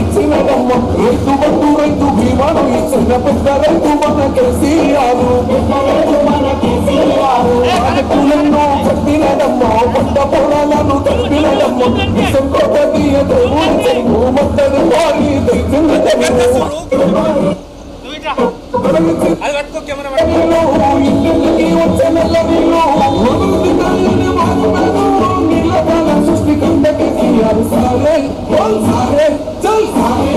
రైతు బంధు రైతు బీమాను ఇచ్చిన పెద్ద రైతు మన కేసీఆర్ ఆడకులను కట్టినదమ్మ పంట పొలాలను తప్పినదమ్మ విషం కొత్త బియ్య దేవుడు చెరువు మొత్తది వారి దైతున్నదమ్మ అది పట్టుకో కెమెరా పట్టుకో. ఇంటికి వచ్చే బోల్ సారే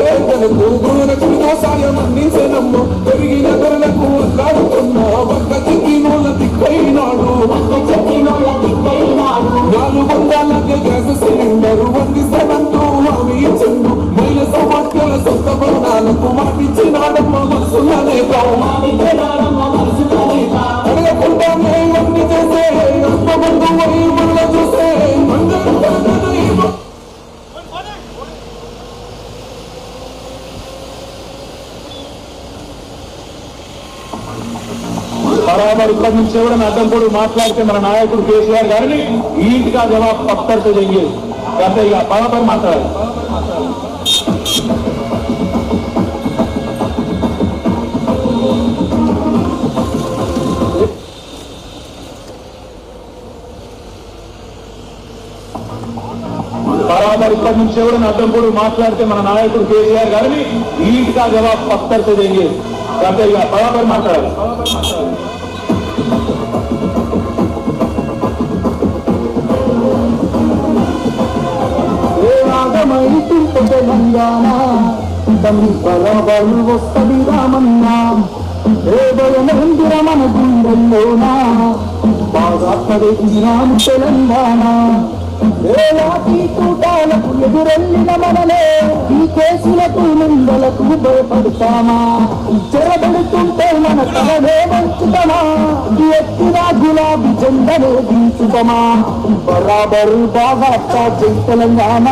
నీడలేని గురులకు సాయం అందించనమ్మ పెరిగిన ధరలకు అల్లాడుతున్న ఒక్క చిక్కినోళ్ళ దిక్కైనాడు నాలుగు వందలకే గ్యాస్ సిలిండర్ వందిస్తానంటూ హామీ ఇచ్చిండు. మహిళ సమస్యల సొంత బంధాలకు మాటిచ్చినాడమ్మ మనసులనే బరాబర్ ఇక్కడి నుంచి ఎవరైనా అడ్డం కూడా మాట్లాడితే మన నాయకుడు కేసీఆర్ గారిని ఈంటిగా జవాబు పక్కడితో చెయ్యేది అంతే ఇక బరాబర్ మాట్లాడాలి. బరాబర్ ఇక్కడి నుంచి ఎవరైనా అడ్డం కూడా మాట్లాడితే మన నాయకుడు కేసీఆర్ గారిని ఈంటిగా జవాబు పక్కడితో చెయ్యేది అంతే ఇక బరాబర్ మాట్లాడాలి. ఏ రాగమైతు తెలంగాణ? తల్లి బరాబరు వస్తది రామన్న. ఏ భయమందిర మన గుండెల్లోనా? బాగా పడేసినాము తెలంగాణ. కూటాలకు ఎదురెళ్ళిన మనలే ఈ కేసులకు నిందలకు భయపడతామా? చెరబెడుతుంటే మన తలనే వంచుతమా? ఎత్తిన గులాబీ జెండనే దించుతమా? బరాబరు బాగా జై తెలంగాణ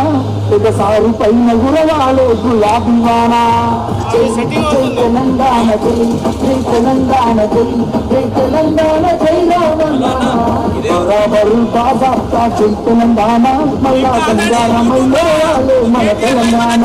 ఒకసారి పైన గురవాలే గులాబీ వానా. జై తెలంగాణ జై జై తెలంగాణ జై జై తెలంగాణ జై రామన్న బరాబరు బాగా జై తెలంగాణ మళ్ళా తెలంగాణ మళ్ళీ మన తెలంగాణ